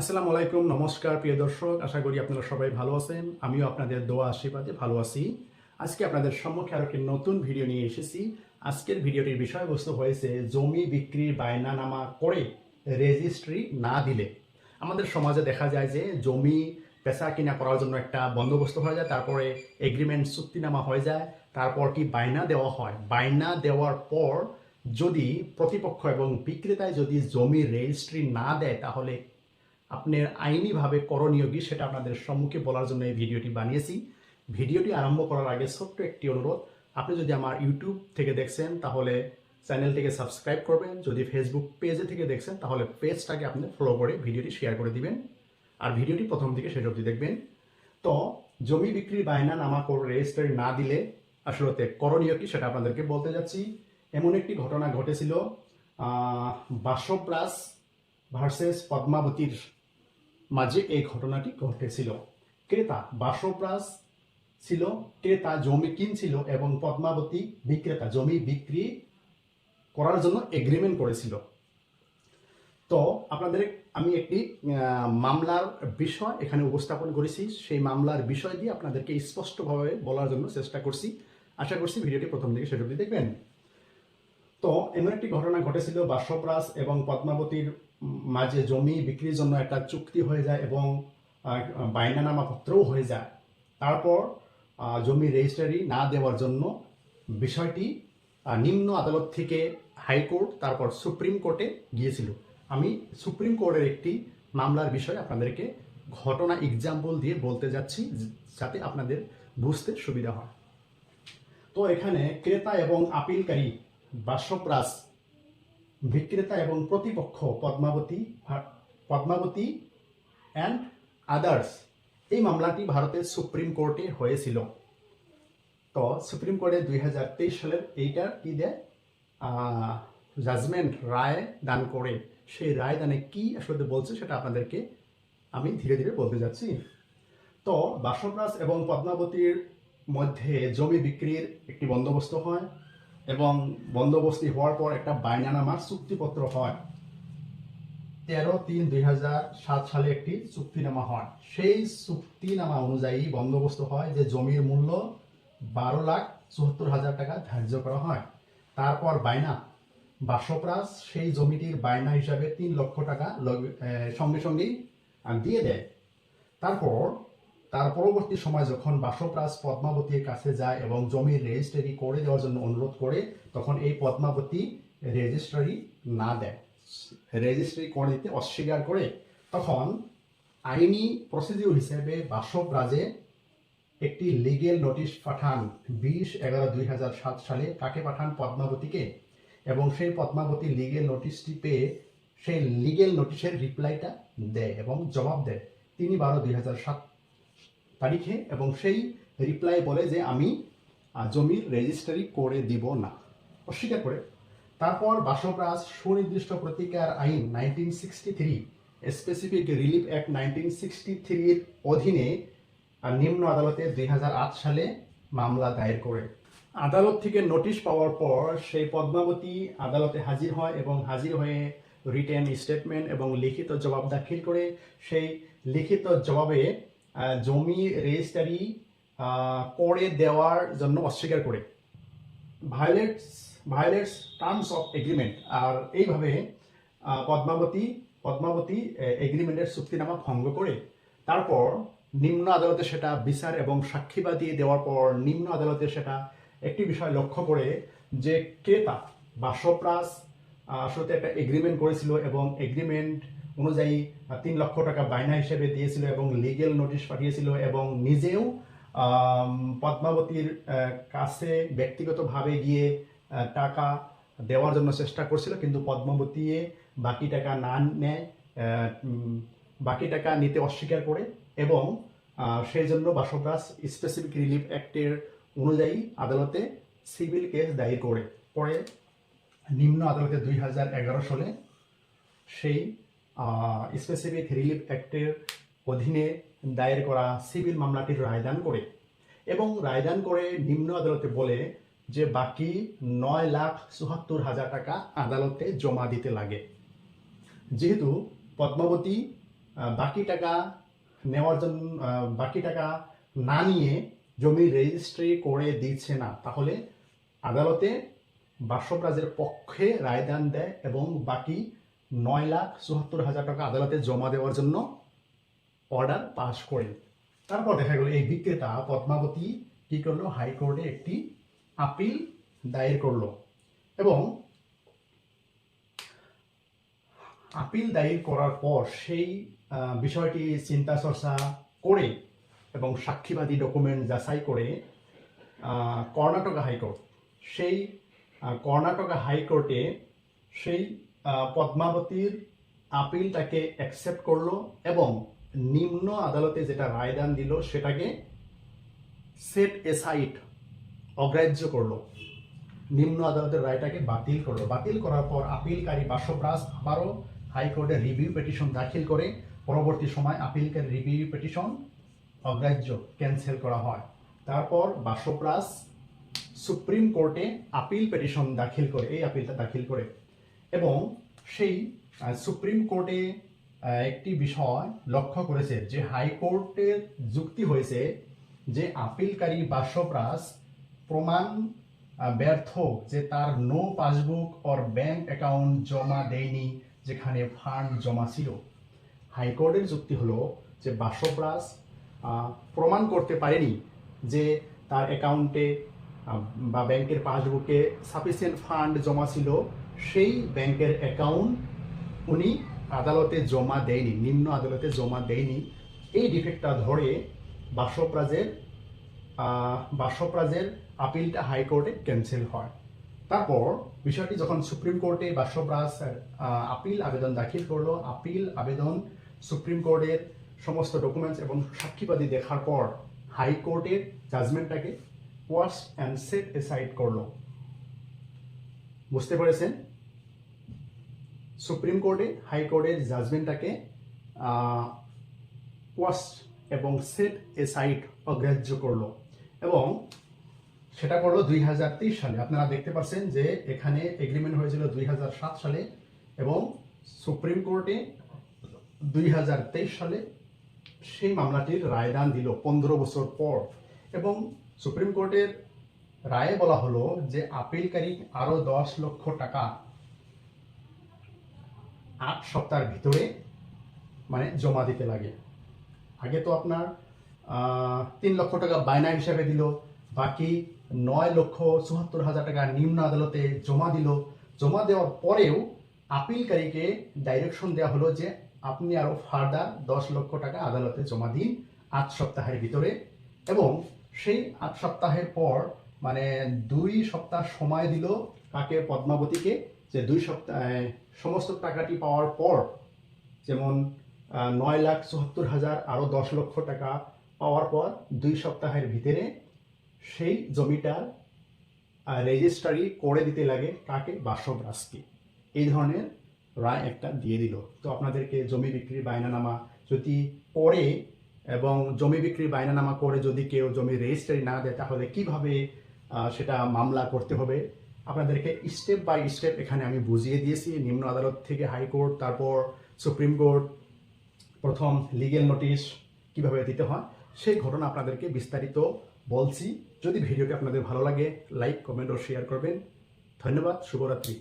আসসালামু আলাইকুম, নমস্কার প্রিয় দর্শক, আশা করি আপনারা সবাই ভালো আছেন। আমিও আপনাদের দোয়া আশীর্বাদে ভালো আছি। আজকে আপনাদের সম্মুখে আরও একটি নতুন ভিডিও নিয়ে এসেছি। আজকের ভিডিওটির বিষয়বস্তু হয়েছে জমি বিক্রির বায়নানামা করে রেজিস্ট্রি না দিলে। আমাদের সমাজে দেখা যায় যে জমি পেশা কিনা করার জন্য একটা বন্দোবস্ত হয়ে যায়, তারপরে এগ্রিমেন্ট চুক্তিনামা হয়ে যায়, তারপর কি বায়না দেওয়া হয়? বায়না দেওয়ার পর যদি প্রতিপক্ষ এবং বিক্রেতায় যদি জমি রেজিস্ট্রি না দেয়, তাহলে আপনার আইনিভাবে করণীয় কি সেটা আপনাদের সম্মুখে বলার জন্য এই ভিডিওটি বানিয়েছি। ভিডিওটি আরম্ভ করার আগে ছোট্ট একটি অনুরোধ, আপনি যদি আমার ইউটিউব থেকে দেখছেন, তাহলে চ্যানেলটিকে সাবস্ক্রাইব করবেন। যদি ফেসবুক পেজে থেকে দেখছেন, তাহলে পেজটাকে আপনি ফলো করে ভিডিওটি শেয়ার করে দিবেন। আর ভিডিওটি প্রথম থেকে শেষ অবধি দেখবেন। তো, জমি বিক্রি বায়না নামা করে রেজিস্ট্রি না দিলে আসলে করণীয় কি সেটা আপনাদেরকে বলতে যাচ্ছি। এমন একটি ঘটনা ঘটেছিল বাসবরাজ ভার্সেস পদ্মাবতীর মাঝে এই ঘটনাটি ঘটেছিল। ক্রেতা বাসবরাজ ছিল, ক্রেতা জমি কিনছিল এবং পদ্মাবতী বিক্রেতা জমি বিক্রি করার জন্য এগ্রিমেন্ট করেছিল। তো আপনাদের আমি একটি মামলার বিষয় এখানে উপস্থাপন করেছি। সেই মামলার বিষয় দিয়ে আপনাদেরকে স্পষ্টভাবে বলার জন্য চেষ্টা করছি। আশা করছি ভিডিওটি প্রথম থেকে অবধি দেখবেন। তো এমন একটি ঘটনা ঘটেছিল বাসবরাজ এবং পদ্মাবতীর মাঝে জমি বিক্রির জন্য একটা চুক্তি হয়ে যায় এবং আহ, বায়নানামা পত্রও হয়ে যায়। তারপর জমি রেজিস্ট্রারি না দেওয়ার জন্য বিষয়টি নিম্ন আদালত থেকে হাইকোর্ট তারপর সুপ্রিম কোর্টে গিয়েছিল। আমি সুপ্রিম কোর্টের একটি মামলার বিষয়ে আপনাদেরকে ঘটনা এক্সাম্পল দিয়ে বলতে যাচ্ছি যাতে আপনাদের বুঝতে সুবিধা হয়। তো এখানে ক্রেতা এবং আপিলকারী বাসবরাজ, বিক্রেতা এবং প্রতিপক্ষ পদ্মাবতী পদ্মাবতী অ্যান্ড আদার্স এই মামলাটি ভারতের সুপ্রিম কোর্টে হয়েছিল। তো সুপ্রিম কোর্টে দুই হাজার তেইশ সালের এইটা কি দেয়? জাজমেন্ট রায় দান করে। সেই রায় দানে কি আসলে বলছে সেটা আপনাদেরকে আমি ধীরে ধীরে বলতে যাচ্ছি। তো বাসবরাজ এবং পদ্মাবতীর মধ্যে জমি বিক্রির একটি বন্দোবস্ত হয়। এবং বন্দোবস্তি হওয়ার পর একটা বায়নানামার চুক্তিপত্র হয়। তেরো তিন দুই সালে একটি চুক্তিনামা হয়। সেই চুক্তিনামা অনুযায়ী বন্দোবস্ত হয় যে জমির মূল্য বারো লাখ চুয়াত্তর হাজার টাকা ধার্য করা হয়। তারপর বায়না বাসপরাজ সেই জমিটির বায়না হিসাবে তিন লক্ষ টাকা সঙ্গে সঙ্গেই দিয়ে দেয়। তারপর তার পরবর্তী সময় যখন বাসবরাজ পদ্মাবতীর কাছে যায় এবং জমির রেজিস্ট্রারি করে দেওয়ার জন্য অনুরোধ করে, তখন এই পদ্মাবতী রেজিস্ট্রারি না দেয়। রেজিস্ট্রি করে দিতে অস্বীকার করে। তখন আইনি প্রসিডিউর হিসেবে বাসবরাজে একটি লিগেল নোটিশ পাঠান বিশ এগারো দুই হাজার সাত সালে। কাকে পাঠান? পদ্মাবতীকে। এবং সেই পদ্মাবতী লিগেল নোটিশটি পেয়ে সেই লিগেল নোটিশের রিপ্লাইটা দেয় এবং জবাব দেয়। তিনি বারো দুই হাজার সাত তারিখে এবং সেই রিপ্লাই বলে যে আমি জমির রেজিস্ট্রারি করে দিব না। অস্বীকার করে। তারপর বাসবরাজ সুনির্দিষ্ট প্রতিকার আইন nineteen sixty three specific relief act nineteen sixty থ্রির অধীনে নিম্ন আদালতে দুই হাজার আট সালে মামলা দায়ের করে। আদালত থেকে নোটিশ পাওয়ার পর সেই পদ্মাবতী আদালতে হাজির হয় এবং হাজির হয়ে রিটেন স্টেটমেন্ট এবং লিখিত জবাব দাখিল করে সেই লিখিত জবাবে জমি রেজিস্ট্রারি আহ, করে দেওয়ার জন্য অস্বীকার করে। Violates violates terms of agreement আর এইভাবে পদ্মাবতী পদ্মাবতী এগ্রিমেন্টের চুক্তিনামা ভঙ্গ করে তারপর নিম্ন আদালতে সেটা বিচার এবং সাক্ষীবাদী দেওয়ার পর নিম্ন আদালতে সেটা একটি বিষয় লক্ষ্য করে যে ক্রেতা বাসবরাজ আহ, আসলে একটা এগ্রিমেন্ট করেছিল এবং এগ্রিমেন্ট অনুযায়ী তিন লক্ষ টাকা বায়না হিসেবে দিয়েছিল এবং লিগেল নোটিশ পাঠিয়েছিল এবং নিজেও পদ্মাবতীর কাছে ব্যক্তিগতভাবে গিয়ে টাকা দেওয়ার জন্য চেষ্টা করছিল, কিন্তু পদ্মাবতী বাকি টাকা না নেয় বাকি টাকা নিতে অস্বীকার করে এবং সেই জন্য বাসবরাজ স্পেসিফিক রিলিফ অ্যাক্টের অনুযায়ী আদালতে সিভিল কেস দায়ের করে পরে নিম্ন আদালতে দুই হাজার এগারো সালে সেই স্পেসিফিক রিলিফ অ্যাক্টের অধীনে দায়ের করা সিভিল মামলাটির রায়দান করে এবং রায়দান করে নিম্ন আদালতে বলে যে বাকি নয় লাখ চুহাত্তর হাজার টাকা আদালতে জমা দিতে লাগে। যেহেতু পদ্মাবতী বাকি টাকা নেওয়ার জন্য বাকি টাকা না নিয়ে জমি রেজিস্ট্রি করে দিচ্ছে না, তাহলে আদালতে বাসবরাজের পক্ষে রায়দান দেয় এবং বাকি নয় লাখ চুয়াত্তর হাজার টাকা আদালতে জমা দেওয়ার জন্য অর্ডার পাস করে। তারপর দেখা গেল, এই বিক্রেতা পদ্মাবতী কি করল? হাইকোর্টে একটি আপিল দায়ের করল এবং আপিল দায়ের করার পর সেই বিষয়টি চিন্তা চর্চা করে এবং সাক্ষীবাদী ডকুমেন্ট যাচাই করে কর্ণাটকা হাইকোর্ট। সেই কর্ণাটকা হাইকোর্টে সেই পদ্মাবতীর আপিলটাকে অ্যাকসেপ্ট করল এবং নিম্ন আদালতে যেটা রায়দান দিল সেটাকে সেট এসাইট অগ্রাহ্য করল। নিম্ন আদালতের রায়টাকে বাতিল করল। বাতিল করার পর আপিলকারী বাসপ্রাস আবারও হাইকোর্টে রিভিউ পিটিশন দাখিল করে। পরবর্তী সময় আপিলকারী রিভিউ পিটিশন অগ্রাহ্য ক্যান্সেল করা হয়। তারপর বাসপ্রাস সুপ্রিম কোর্টে আপিল পিটিশন দাখিল করে, এই আপিলটা দাখিল করে। এবং সেই সুপ্রিম কোর্টে একটি বিষয় লক্ষ্য করেছে যে হাইকোর্টের যুক্তি হয়েছে যে আপিলকারী বাসপ্রাস প্রমাণ ব্যর্থ যে তার no passbook or bank account জমা দেয়নি, যেখানে ফান্ড জমা ছিল। হাইকোর্টের যুক্তি হলো যে বাসপ্রাস প্রমাণ করতে পারেনি যে তার অ্যাকাউন্টে বা ব্যাংকের পাসবুকে সাফিসিয়েন্ট ফান্ড জমা ছিল সেই ব্যাংকের অ্যাকাউন্ট উনি আদালতে জমা দেয়নি, নিম্ন আদালতে জমা দেয়নি। এই ডিফেক্টটা ধরে বাসপ্রাজের বাসপ্রাজের আপিলটা হাইকোর্টে ক্যান্সেল হয়। তারপর বিষয়টি যখন সুপ্রিম কোর্টে বাসপ্রাজ আপিল আবেদন দাখিল করল আপিল আবেদন সুপ্রিম কোর্টের সমস্ত ডকুমেন্টস এবং সাক্ষীবাদী দেখার পর হাইকোর্টের জাজমেন্টটাকে ওয়াশ অ্যান্ড সেট এসাইড করল। বুঝতে পেরেছেন? সুপ্রিম কোর্টে হাইকোর্টের জাজমেন্টটাকে ওয়াশ এবং সেট এ সাইট অগ্রাহ্য করল। এবং সেটা করল দুই হাজার তেইশ সালে। আপনারা দেখতে পাচ্ছেন যে এখানে এগ্রিমেন্ট হয়েছিল দুই হাজার সাত সালে এবং সুপ্রিম কোর্টে দুই হাজার তেইশ সালে সেই মামলাটির রায়দান দিল পনেরো বছর পর। এবং সুপ্রিম কোর্টের রায়ে বলা হলো যে আপিলকারী আরও দশ লক্ষ টাকা আট সপ্তাহের ভিতরে মানে জমা দিতে লাগে। আগে তো আপনার তিন লক্ষ টাকা বায়না হিসাবে দিল, বাকি নয় লক্ষ চুয়াত্তর হাজার টাকা নিম্ন আদালতে জমা দিল। জমা দেওয়ার পরেও আপিলকারীকে ডাইরেকশন দেওয়া হলো যে আপনি আরও ফার্দার দশ লক্ষ টাকা আদালতে জমা দিন আট সপ্তাহের ভিতরে এবং সেই আট সপ্তাহের পর মানে দুই সপ্তাহ সময় দিল তাকে পদ্মাবতীকে। যে দুই সপ্তাহ সমস্ত টাকাটি পাওয়ার পর যেমন নয় লাখ চুয়াত্তর হাজার আরও দশ লক্ষ টাকা পাওয়ার পর দুই সপ্তাহের ভিতরে সেই জমিটার রেজিস্ট্রারি করে দিতে লাগে কাকে বাসবরাজকে এই ধরনের রায় একটা দিয়ে দিল। তো আপনাদেরকে জমি বিক্রির বায়নানামা যদি করে এবং জমি বিক্রির বায়নানামা করে যদি কেউ জমি রেজিস্ট্রারি না দেয়, তাহলে কীভাবে সেটা মামলা করতে হবে। আপনাদেরকে স্টেপ বাই স্টেপ এখানে আমি বুঝিয়ে দিয়েছি। নিম্ন আদালত থেকে হাইকোর্ট তারপর সুপ্রিম কোর্ট, প্রথম লিগেল নোটিশ কীভাবে দিতে হয়, সেই ঘটনা আপনাদেরকে বিস্তারিত বলছি। যদি ভিডিওটি আপনাদের ভালো লাগে লাইক কমেন্ট ও শেয়ার করবেন। ধন্যবাদ, শুভরাত্রি।